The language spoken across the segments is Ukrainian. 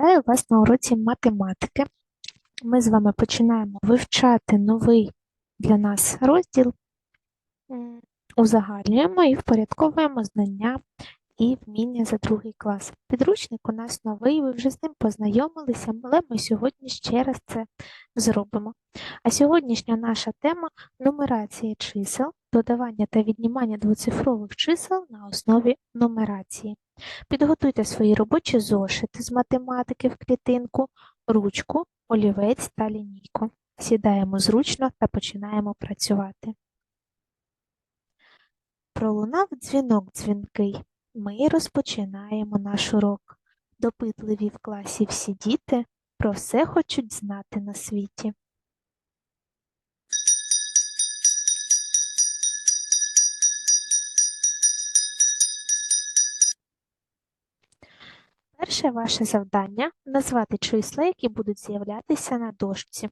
Вітаю вас на уроці математики. Ми з вами починаємо вивчати новий для нас розділ, узагальнюємо і впорядковуємо знання і вміння за другий клас. Підручник у нас новий, ви вже з ним познайомилися, але ми сьогодні ще раз це зробимо. А сьогоднішня наша тема нумерація чисел, додавання та віднімання двоцифрових чисел на основі нумерації. Підготуйте свої робочі зошити з математики в клітинку, ручку, олівець та лінійку. Сідаємо зручно та починаємо працювати. Пролунав дзвінок дзвінкий. Ми розпочинаємо наш урок. Допитливі в класі всі діти про все хочуть знати на світі. Перше ваше завдання назвати числа, які будуть з'являтися на дошці.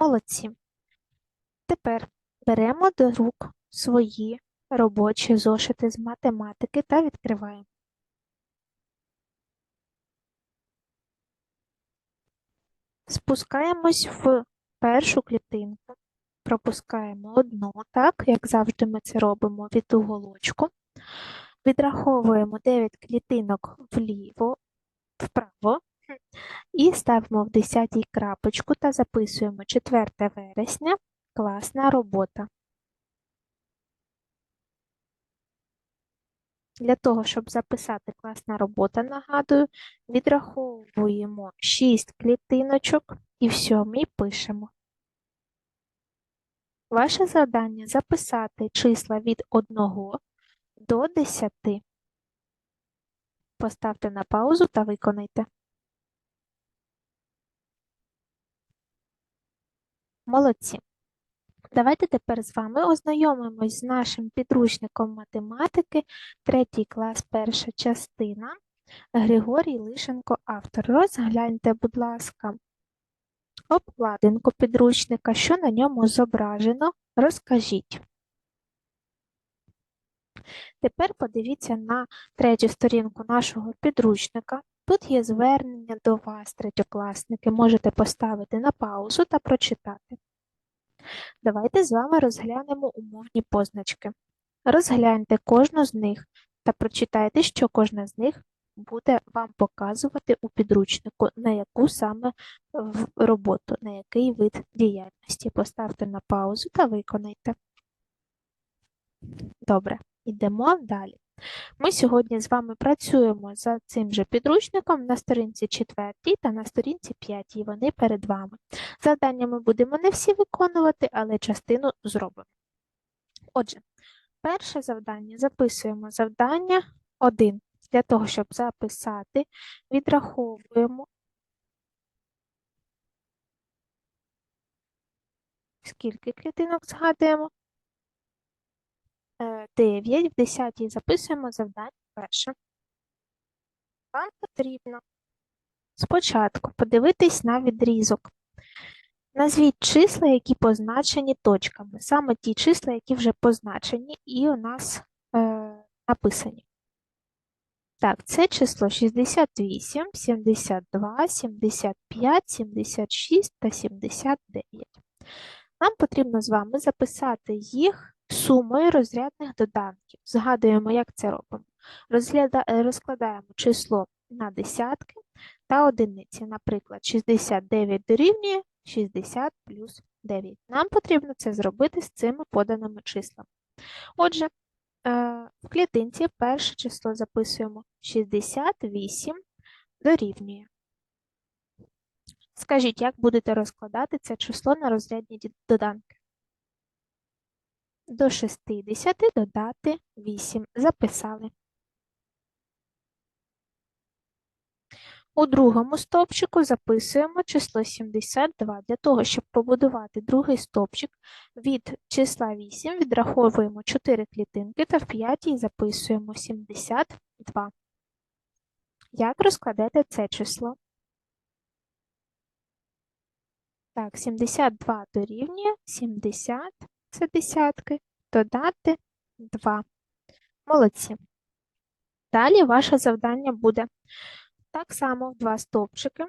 Молодці. Тепер беремо до рук свої робочі зошити з математики та відкриваємо. Спускаємось в першу клітинку, пропускаємо одну, так, як завжди ми це робимо від уголочку. Відраховуємо 9 клітинок вліво, вправо і ставимо в 10 крапочку та записуємо 4 вересня, класна робота. Для того, щоб записати класна робота, нагадую, відраховуємо 6 клітиночок і в сьомій пишемо. Ваше завдання записати числа від 1 до 10. Поставте на паузу та виконайте. Молодці. Давайте тепер з вами ознайомимось з нашим підручником математики, третій клас, перша частина. Григорій Лишенко, автор. Розгляньте, будь ласка, обкладинку підручника, що на ньому зображено. Розкажіть. Тепер подивіться на третю сторінку нашого підручника. Тут є звернення до вас, третьокласники. Можете поставити на паузу та прочитати. Давайте з вами розглянемо умовні позначки. Розгляньте кожну з них та прочитайте, що кожна з них буде вам показувати у підручнику, на яку саме роботу, на який вид діяльності. Поставте на паузу та виконайте. Добре, йдемо далі. Ми сьогодні з вами працюємо за цим же підручником на сторінці 4 та на сторінці 5, вони перед вами. Завдання ми будемо не всі виконувати, але частину зробимо. Отже, перше завдання записуємо завдання 1. Для того, щоб записати, відраховуємо скільки клітинок згадуємо? 9. В 10 записуємо завдання перше. Вам потрібно спочатку подивитись на відрізок. Назвіть числа, які позначені точками. Саме ті числа, які вже позначені і у нас е, написані. Так, це число 68, 72, 75, 76 та 79. Нам потрібно з вами записати їх сумою розрядних доданків. Згадуємо, як це робимо. Розгляда... е, Розкладаємо число на десятки та одиниці. Наприклад, 69 дорівнює 60 плюс 9. Нам потрібно це зробити з цими поданими числами. Отже, е, в клітинці перше число записуємо 68 дорівнює. Скажіть, як будете розкладати це число на розрядні доданки? До 60 додати 8. Записали. У другому стовпчику записуємо число 72. Для того, щоб побудувати другий стовпчик, від числа 8 відраховуємо 4 клітинки та в п'ятій записуємо 72. Як розкладете це число? Так, 72 дорівнює 70, це десятки, додати 2. Молодці. Далі ваше завдання буде так само в два стовпчики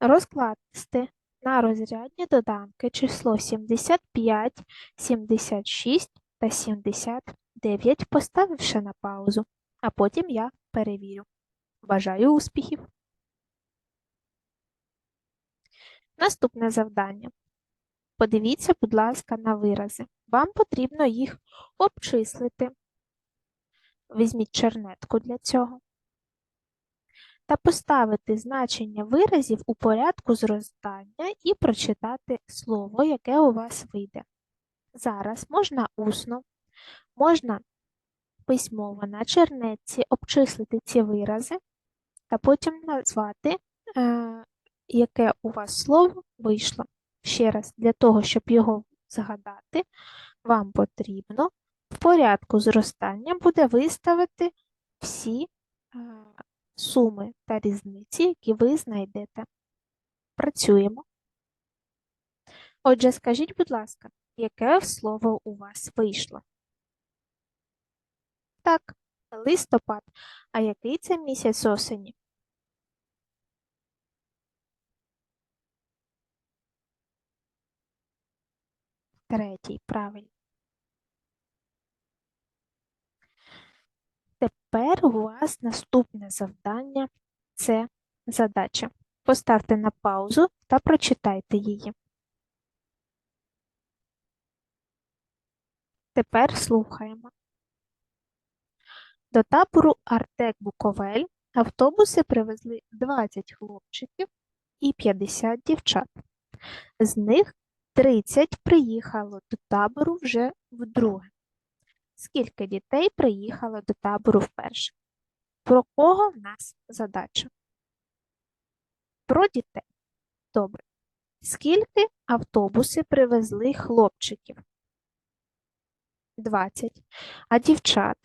розкласти на розрядні доданки число 75, 76 та 79, поставивши на паузу, а потім я перевірю. Бажаю успіхів! Наступне завдання. Подивіться, будь ласка, на вирази. Вам потрібно їх обчислити. Візьміть чернетку для цього. Та поставити значення виразів у порядку зростання і прочитати слово, яке у вас вийде. Зараз можна усно, можна письмово на чернетці обчислити ці вирази та потім назвати, е, яке у вас слово вийшло. Ще раз, для того, щоб його згадати, вам потрібно в порядку зростання буде виставити всі е, суми та різниці, які ви знайдете. Працюємо. Отже, скажіть, будь ласка, яке слово у вас вийшло? Так, листопад. А який це місяць осені? Третій, правильно. Тепер у вас наступне завдання це задача. Поставте на паузу та прочитайте її. Тепер слухаємо. До табору Артек Буковель автобуси привезли 20 хлопчиків і 50 дівчат. З них 30 приїхало до табору вже вдруге. Скільки дітей приїхало до табору вперше? Про кого в нас задача? Про дітей. Добре. Скільки автобуси привезли хлопчиків? 20. А дівчат?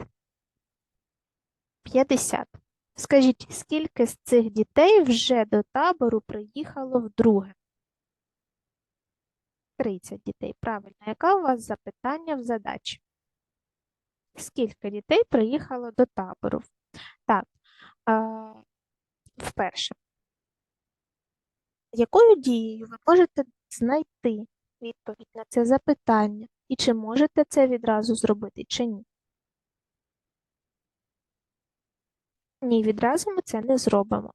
50. Скажіть, скільки з цих дітей вже до табору приїхало вдруге? 30 дітей. Правильно. Яке у вас запитання в задачі? Скільки дітей приїхало до табору? Так, а, вперше. Якою дією ви можете знайти відповідь на це запитання? І чи можете це відразу зробити, чи ні? Ні, відразу ми це не зробимо.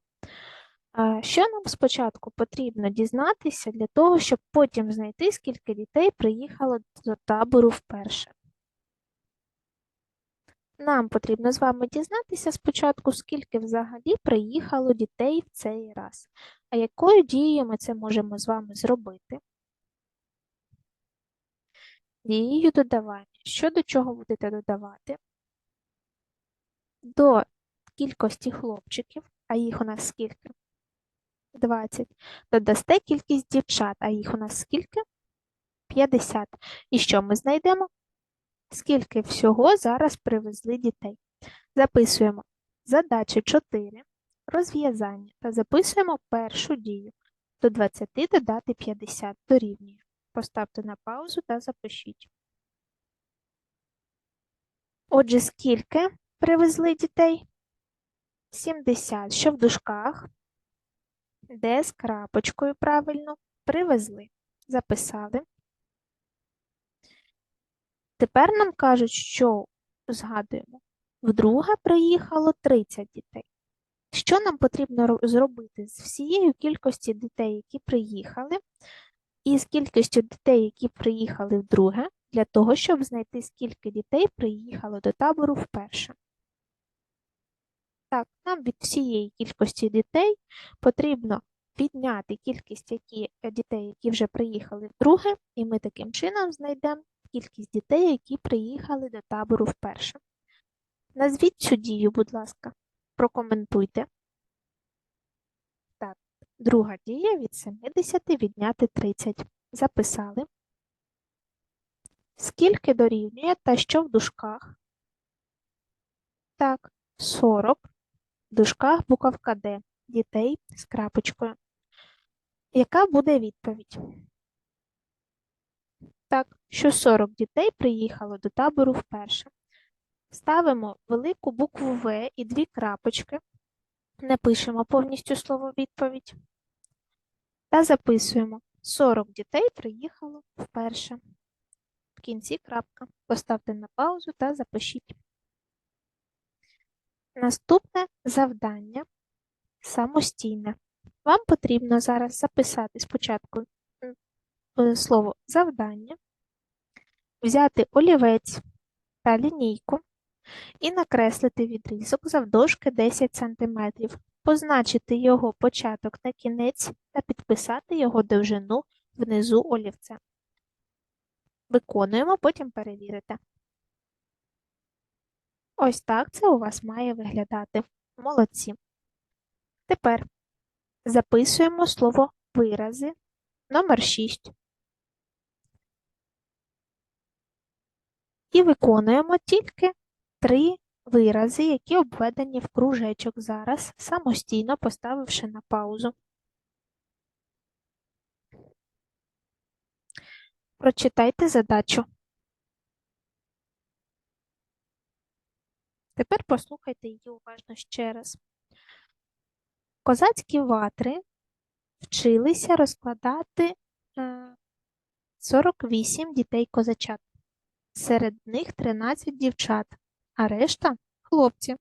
Що нам спочатку потрібно дізнатися для того, щоб потім знайти, скільки дітей приїхало до табору вперше? Нам потрібно з вами дізнатися спочатку, скільки взагалі приїхало дітей в цей раз. А якою дією ми це можемо з вами зробити? Дією додавання. Що до чого будете додавати? До кількості хлопчиків, а їх у нас скільки? 20. Додасте кількість дівчат, а їх у нас скільки? 50. І що ми знайдемо? Скільки всього зараз привезли дітей? Записуємо задачі 4, розв'язання та записуємо першу дію. До 20 додати 50 дорівнює. Поставте на паузу та запишіть. Отже, скільки привезли дітей? 70. Що в дужках? Де з крапочкою правильно? Привезли. Записали. Тепер нам кажуть, що згадуємо, вдруге приїхало 30 дітей. Що нам потрібно зробити з всією кількості дітей, які приїхали, і з кількістю дітей, які приїхали вдруге, для того, щоб знайти, скільки дітей приїхало до табору вперше? Так, нам від всієї кількості дітей потрібно відняти кількість які, дітей, які вже приїхали вдруге, і ми таким чином знайдемо кількість дітей, які приїхали до табору вперше. Назвіть цю дію, будь ласка, прокоментуйте. Так, Друга дія від 70 відняти 30. Записали. Скільки дорівнює та що в дужках? Так, 40. Дужках буковка Д. Дітей з крапочкою. Яка буде відповідь? Так, що 40 дітей приїхало до табору вперше. Ставимо велику букву В і дві крапочки. Не пишемо повністю слово відповідь. Та записуємо 40 дітей приїхало вперше. В кінці крапка. Поставте на паузу та запишіть. Наступне завдання самостійне. Вам потрібно зараз записати спочатку е, слово завдання, взяти олівець та лінійку і накреслити відрізок завдовжки 10 см, позначити його початок та кінець та підписати його довжину внизу олівця. Виконуємо, потім перевірите. Ось так це у вас має виглядати. Молодці. Тепер записуємо слово вирази номер 6 і виконуємо тільки три вирази, які обведені в кружечок зараз, самостійно поставивши на паузу. Прочитайте задачу. Тепер послухайте її уважно ще раз. Козацькі ватри вчилися розкладати е, 48 дітей-козачат. Серед них 13 дівчат, а решта хлопці.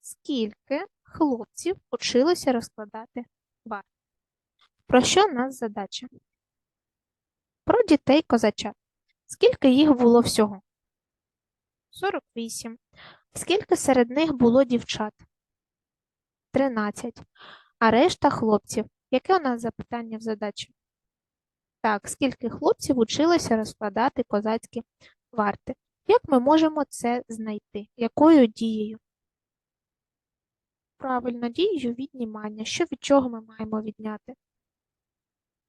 Скільки хлопців училося розкладати ватри? Про що нас задача? Про дітей-козачат. Скільки їх було всього? 48. Скільки серед них було дівчат? 13. А решта хлопців. Яке у нас запитання в задачі? Так, скільки хлопців училося розкладати козацькі варти? Як ми можемо це знайти? Якою дією? Правильно, дією віднімання. Що від чого ми маємо відняти?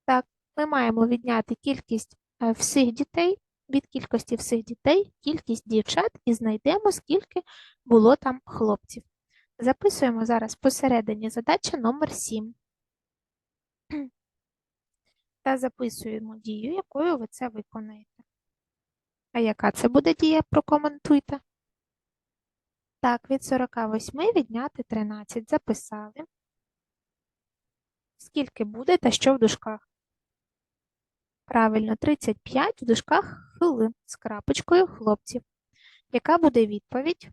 Так, ми маємо відняти кількість е, всіх дітей від кількості всіх дітей, кількість дівчат і знайдемо, скільки було там хлопців. Записуємо зараз посередині задача номер 7. Та записуємо дію, якою ви це виконаєте. А яка це буде дія? Прокоментуйте. Так, від 48 відняти 13. Записали. Скільки буде та що в дужках? Правильно, 35 в дужках хвилин з крапочкою хлопців. Яка буде відповідь?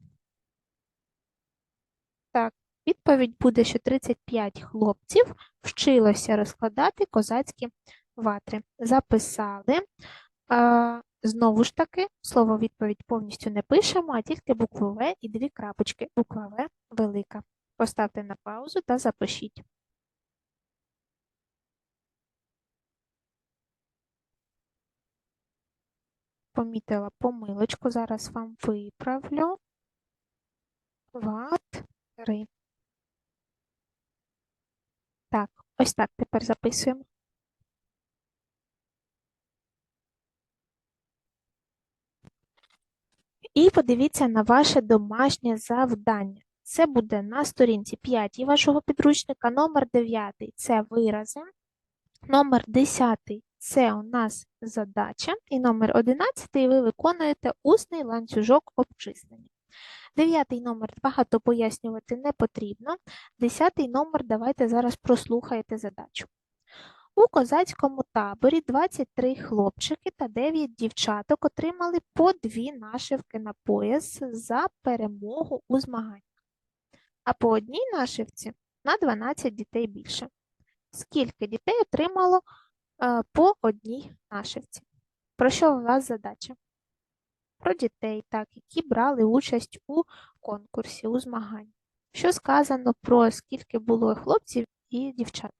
Так, відповідь буде, що 35 хлопців вчилося розкладати козацькі ватри. Записали. Знову ж таки, слово відповідь повністю не пишемо, а тільки букву В і дві крапочки. Буква В велика. Поставте на паузу та запишіть. Помітила помилочку, зараз вам виправлю. Ватри. Так, ось так тепер записуємо. І подивіться на ваше домашнє завдання. Це буде на сторінці 5 вашого підручника, номер 9 це вирази, номер 10 це у нас задача, і номер 11 ви виконуєте усний ланцюжок обчислення. Дев'ятий номер багато пояснювати не потрібно. Десятий номер давайте зараз прослухаєте задачу. У козацькому таборі 23 хлопчики та 9 дівчаток отримали по дві нашивки на пояс за перемогу у змаганнях, а по одній нашивці на 12 дітей більше. Скільки дітей отримало по одній нашивці? Про що у вас задача? Про дітей, так, які брали участь у конкурсі, у змаганні. Що сказано про скільки було хлопців і дівчат?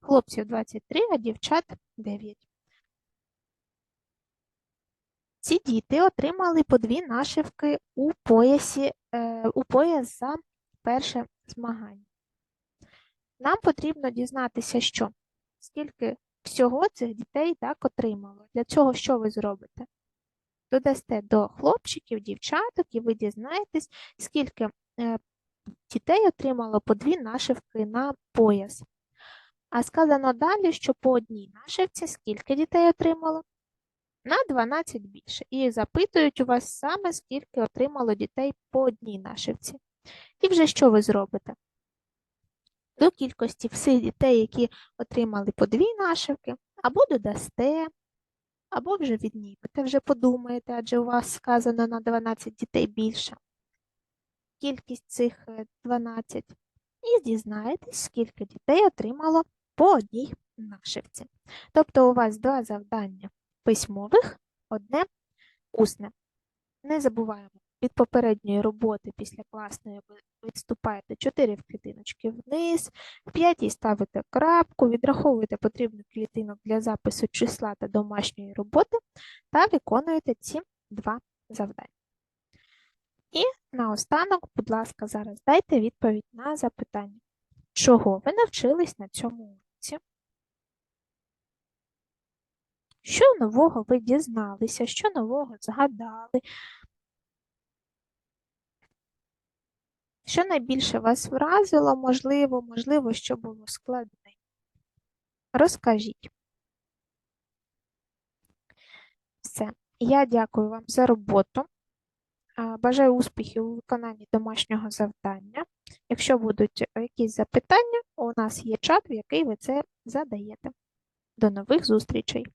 Хлопців 23, а дівчат 9. Ці діти отримали по дві нашивки у поясі, е, у пояс за перше змагання. нам потрібно дізнатися, що скільки всього цих дітей так отримало. Для цього що ви зробите? Додасте до хлопчиків, дівчаток, і ви дізнаєтесь, скільки е, дітей отримало по дві нашивки на пояс. А сказано далі, що по одній нашивці скільки дітей отримало? На 12 більше. І запитують у вас саме, скільки отримало дітей по одній нашивці. І вже що ви зробите? До кількості всіх дітей, які отримали по дві нашивки, або додасте, або вже віднімете, вже подумаєте, адже у вас сказано на 12 дітей більше. Кількість цих е, 12. І дізнаєтесь, скільки дітей отримало по одній нашивці. Тобто у вас два завдання письмових, одне усне. Не забуваємо, від попередньої роботи після класної ви відступаєте 4 клітиночки вниз, в п'ятій ставите крапку, відраховуєте потрібних клітинок для запису числа та домашньої роботи та виконуєте ці два завдання. І наостанок, будь ласка, зараз дайте відповідь на запитання. Чого ви навчились на цьому уроці? Що нового ви дізналися, що нового згадали? Що найбільше вас вразило, можливо, можливо, що було складне? Розкажіть. Все. Я дякую вам за роботу. Бажаю успіхів у виконанні домашнього завдання. Якщо будуть якісь запитання, у нас є чат, в який ви це задаєте. До нових зустрічей!